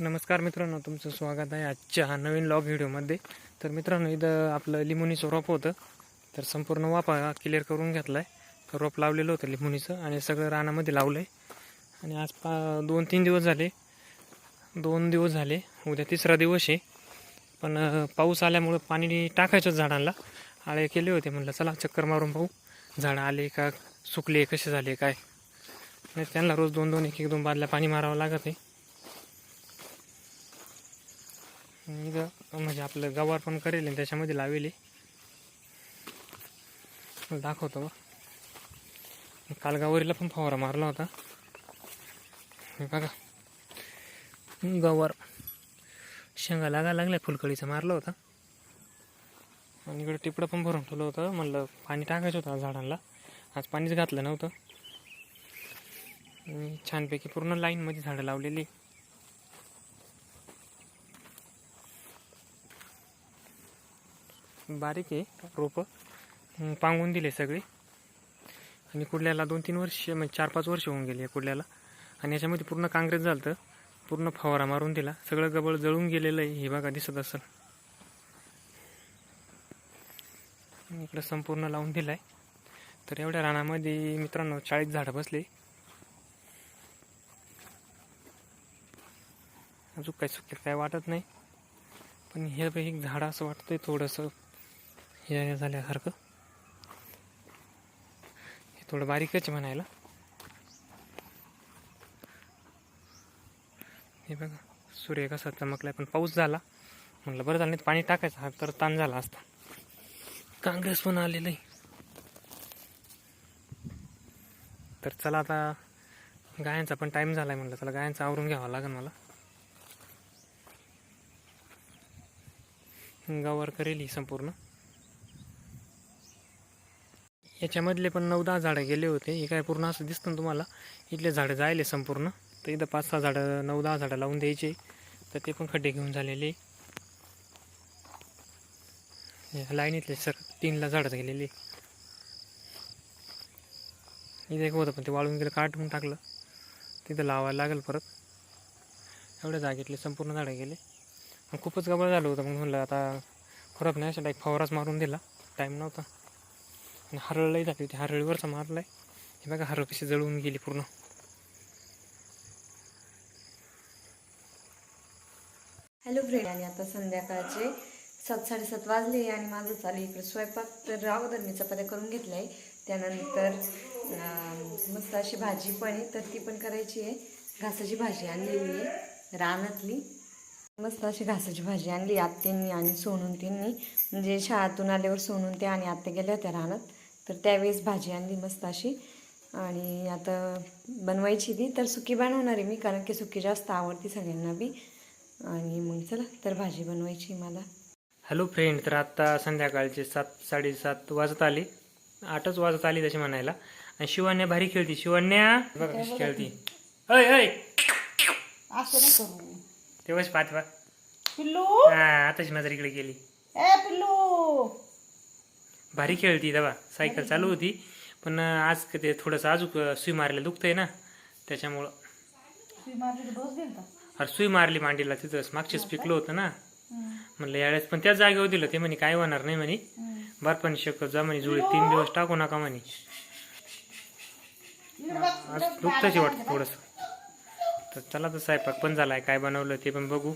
नमस्कार मित्रांनो तुमचं स्वागत आहे आजच्या नवीन लॉग व्हिडिओमध्ये तर मित्रांनो इथं आपलं लिमोनीचं रोप होतं. तर संपूर्ण वापा क्लिअर करून घेतला आहे रोप लावलेलं होतं लिमोनीचं आणि सगळं रानामध्ये लावलं आहे आणि आज पा दोन तीन दिवस झाले. दोन दिवस झाले. उद्या तिसरा दिवस आहे. पण पाऊस आल्यामुळं पाणी टाकायचं झाडांना. आळे केले होते म्हणलं चला चक्कर मारून पाहू. झाडं आले का सुकले कसे झाले काय? नाही त्यांना रोज दोन दोन एक एक दोन बादल्या पाणी मारावं लागत आहे इथं म्हणजे आपलं गवार पण करेल आणि त्याच्यामध्ये लावेल. दाखवतो बघ. काल गवारीला पण फवारा मारला होता. बघा. गवार. शेंगा लागा लागल्या फुलकळीचा मारला होता. आणि इकडे टिपडं पण भरून ठेवलं होतं. म्हणलं पाणी टाकायचं होतं आज झाडांना. आज पाणीच घातलं नव्हतं. छानपैकी पूर्ण लाईनमध्ये झाडं लावलेली. बारीक आहे रोपं. पांगून दिले सगळे. आणि कुडल्याला दोन तीन वर्ष म्हणजे चार पाच वर्ष होऊन गेले कुडल्याला. आणि याच्यामध्ये पूर्ण काँग्रेस झालं तर पूर्ण फवारा मारून दिला. सगळं गबळ जळून गेलेलं आहे हे बघा दिसत असेल. इकडं संपूर्ण लावून दिला आहे तर एवढ्या रानामध्ये मित्रांनो चाळीस झाडं बसले. अजून काही सुकेत काय वाटत नाही. पण हे एक झाड असं वाटतंय थोडंसं. हे झाल्यासारखं. हे थोडं बारीकच म्हणायला. हे बघा सूर्य कसा चमकलाय पण पाऊस झाला. म्हटलं बरं झालं नाही तर पाणी टाकायचं. हा तर ताण झाला असता. काँग्रेस पण आलेलं आहे तर चला आता गायांचा पण टाईम झाला आहे म्हटलं चला गायांचा आवरून घ्यावा लागेल मला. गावावर करेल ही संपूर्ण. याच्यामधले पण नऊ दहा झाडं गेले होते. हे काय पूर्ण असं दिसतं ना तुम्हाला? इथले झाडं जायले संपूर्ण. तर इथं पाच सहा झाडं नऊ दहा झाडं लावून द्यायचे. तर ते पण खड्डे घेऊन झालेले. लाईनीतले सर तीनला झाडं गेलेले इथे एक होतं पण ते वाळून गेलं काटून टाकलं. तिथं लावायला लागेल परत. एवढ्या जागेतले संपूर्ण झाडं गेले. मग खूपच गबळ झालं होतं. मग म्हणलं आता खराब नाही अशा डायरेक्ट फवाराच मारून दिला. टाईम नव्हता. आणि हरळही झाली होती हरळीवरचा मारलाय हे बघा हरळ कशी जळून गेली पूर्ण. हॅलो फ्रेंड आणि आता संध्याकाळचे सात साडेसात वाजले आणि माझं चालू इकडे स्वयंपाक तर अगोदर मी चपात्या करून घेतल्या. आहे त्यानंतर अं, मस्त अशी भाजी पण आहे तर ती पण करायची आहे. घासाची भाजी आणलेली आहे रानातली. मस्त अशी घासाची भाजी आणली आत्यांनी आणि सोनून त्यांनी. म्हणजे शाळातून आल्यावर सोनून ते आणि आत्या गेल्या होत्या रानात. तर त्यावेळेस भाजी आणली मस्त अशी. आणि आता बनवायची ती तर सुकी बनवणार आहे मी कारण की सुकी जास्त आवडते सगळ्यांना बी. आणि मग चला तर भाजी बनवायची मला. हॅलो फ्रेंड तर आत्ता संध्याकाळचे सात साडेसात वाजत आले. आठच वाजत आली तशी म्हणायला. आणि शिवण्या भारी खेळती शिवण्या. बघा कशी खेळती. अय अय असं नाही करू. तेव्हाच पाच पा पिल्लू. हा आताच नजर इकडे गेली. ए पिल्लू. भारी खेळती दबा सायकल चालू होती. पण आज क- ते थोडंसं अजून सुई मारायला दुखतंय ना. त्याच्यामुळं. अरे सुई मारली मांडीला तिथंच मागचेच पिकलं होतं ना. म्हणलं यावेळेस पण त्याच जागेवर दिलं. ते म्हणे काय होणार नाही म्हणे. बर्फाने शकत जा म्हणे जुळे तीन दिवस टाकू नका म्हणे. आज दुखतच वाटतं थोडंसं. तर चला तर स्वयंपाक पण झालाय. काय बनवलं ते पण बघू.